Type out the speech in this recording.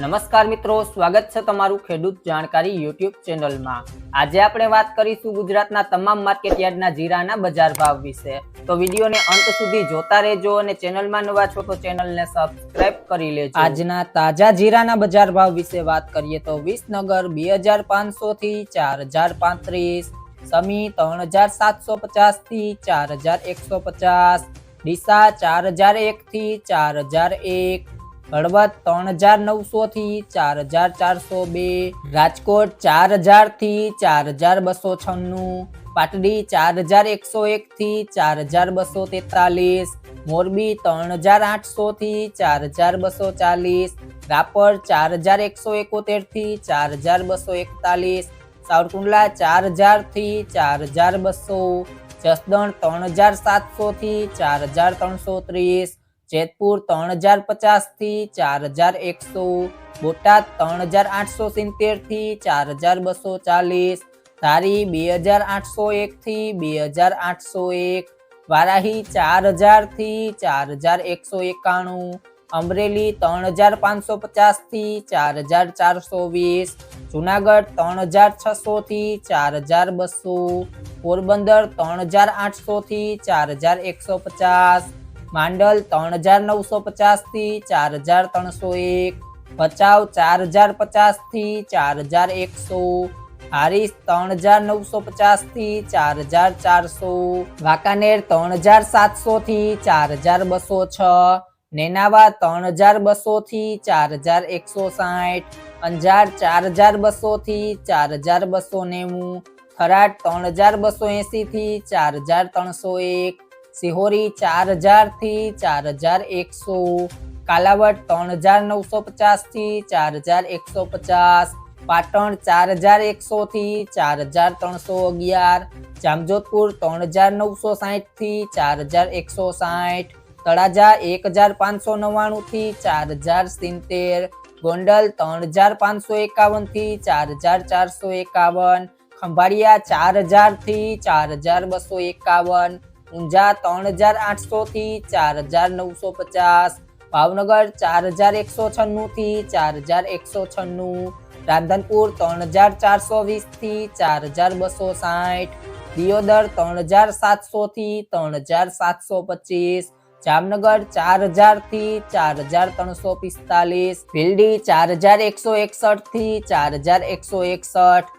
નમસ્કાર મિત્રો, સ્વાગત છે તમારું ખેડૂત જાણકારી યુટ્યુબ ચેનલમાં. આજે આપણે વાત કરીશું ગુજરાતના તમામ માર્કેટ યાર્ડના જીરાના બજાર ભાવ વિશે. તો વિડીયોને અંત સુધી જોતા રહેજો અને ચેનલમાં નવા છો તો ચેનલને સબસ્ક્રાઇબ કરી લેજો. આજના તાજા જીરાના બજાર ભાવ વિશે વાત કરીએ તો વિસનગર બે હજાર પાંચસો થી ચાર હજાર પાંત્રીસ, સમી ત્રણ હજાર સાતસો પચાસથી ચાર હજાર એકસો પચાસ, ડીસા ચાર હજાર એક થી ચાર હજાર એક હળવદ ત્રણ હજાર નવસો થી ચાર હજાર ચારસો બે રાજકોટ ચાર હજારથી ચાર હજાર બસો છન્નું પાટડી ચાર હજાર એકસો એક થી ચાર હજાર બસો તેતાલીસ મોરબી ત્રણ હજાર આઠસો થી ચાર હજાર બસો ચાલીસ રાપર ચાર હજાર એકસો એકોતેરથી ચાર હજાર બસો એકતાલીસ સાવરકુંડલા ચાર હજારથી ચાર હજાર બસો જસદણ ત્રણ હજાર સાતસો થી ચાર હજાર ત્રણસો ત્રીસ જેતપુર ત્રણ હજાર પચાસથી ચાર હજાર એકસો, બોટાદ ત્રણ હજાર આઠસો સિત્તેરથી ચાર હજાર બસો ચાલીસ, ધારી બે હજાર આઠસો એક થી બે હજાર આઠસો એક, વારાહી ચાર હજારથી ચાર હજાર એકસો એકાણું, અમરેલી ત્રણ હજાર પાંચસો પચાસથી ચાર હજાર ચારસો વીસ, જુનાગઢ ત્રણ હજાર છસો થી ચાર હજાર બસો, પોરબંદર ત્રણ હજાર આઠસો થી ચાર હજાર એકસો પચાસ માંડલ ત્રણ હજાર નવસો પચાસથી ચાર હજાર ત્રણસો એક, ભચાઉ ચાર હજાર પચાસથી ચાર હજાર એકસો, હારીસ ત્રણ હજાર નવસો પચાસથી ચાર હજાર ચારસો, વાંકાનેર ત્રણ હજાર સાતસો થી ચાર હજાર બસો છ, નેનાવા ત્રણ હજાર બસો થી ચાર હજાર એકસો સાઠ, અંજાર ચાર હજાર બસો થી ચાર હજાર બસો નેવું ખરાટ ત્રણ હજાર બસો એસી થી ચાર હજાર ત્રણસો એક સિહોરી ચાર હજારથી ચાર હજાર એકસો કાલાવડ ત્રણ હજાર નવસો પચાસથી ચાર હજાર એકસો પચાસ પાટણ ચાર હજાર એકસો થી ચાર હજાર ત્રણસો અગિયાર જામજોધપુર ત્રણ હજાર નવસો સાઠથી ચાર હજાર એકસો સાઠ તળાજા એક હજાર પાંચસો નવ્વાણું થી ચાર હજાર સિત્તેર ગોંડલ ત્રણ હજાર પાંચસો એકાવનથી ચાર હજાર ચારસો એકાવન ખંભાળિયા ચાર હજારથી ચાર હજાર બસો એકાવન ઊંઝા ત્રણ હજાર આઠસો થી ચાર હજાર નવસો પચાસ, ભાવનગર ચાર હજાર એકસો છન્નું થી ચાર હજાર એકસો છન્નું, રાધનપુર ત્રણ હજાર ચારસો વીસથી ચાર હજાર બસો સાઠ, દિયોદર ત્રણ હજાર સાતસો થી ત્રણ હજાર સાતસો પચીસ, જામનગર ચાર હજારથી ચાર હજાર ત્રણસો પિસ્તાલીસ, ભીલડી ચાર હજાર એકસો એકસઠથી ચાર હજાર એકસો એકસઠ